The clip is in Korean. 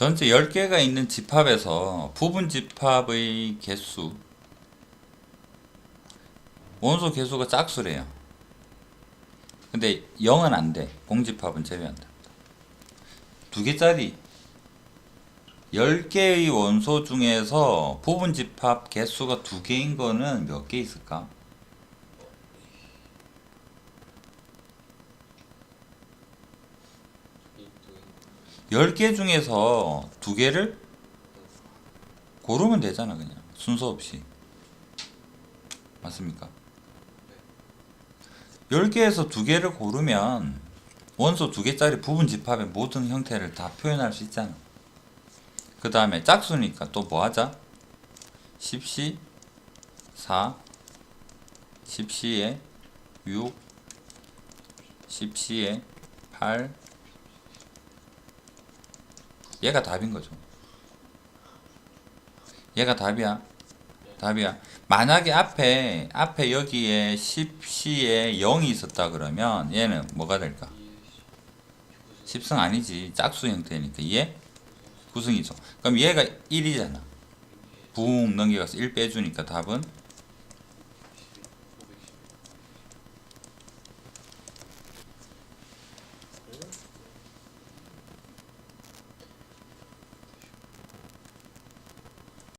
전체 10개가 있는 집합에서 부분 집합의 개수 원소 개수가 짝수래요. 근데 0은 안 돼. 공집합은 제외한다. 두 개짜리 10개의 원소 중에서 부분 집합 개수가 두 개인 거는 몇 개 있을까? 10개 중에서 두 개를 고르면 되잖아, 그냥. 순서 없이. 맞습니까? 10개에서 두 개를 고르면 원소 두 개짜리 부분 집합의 모든 형태를 다 표현할 수 있잖아. 그 다음에 짝수니까 또 뭐 하자? 10시 4 10시에 6 10시에 8 얘가 답인 거죠. 얘가 답이야. 답이야. 만약에 앞에 앞에 여기에 10시에 0이 있었다 그러면 얘는 뭐가 될까? 10승 아니지. 짝수 형태니까 얘 구승이죠. 그럼 얘가 1이잖아. 붕 넘겨가서 1 빼주니까 답은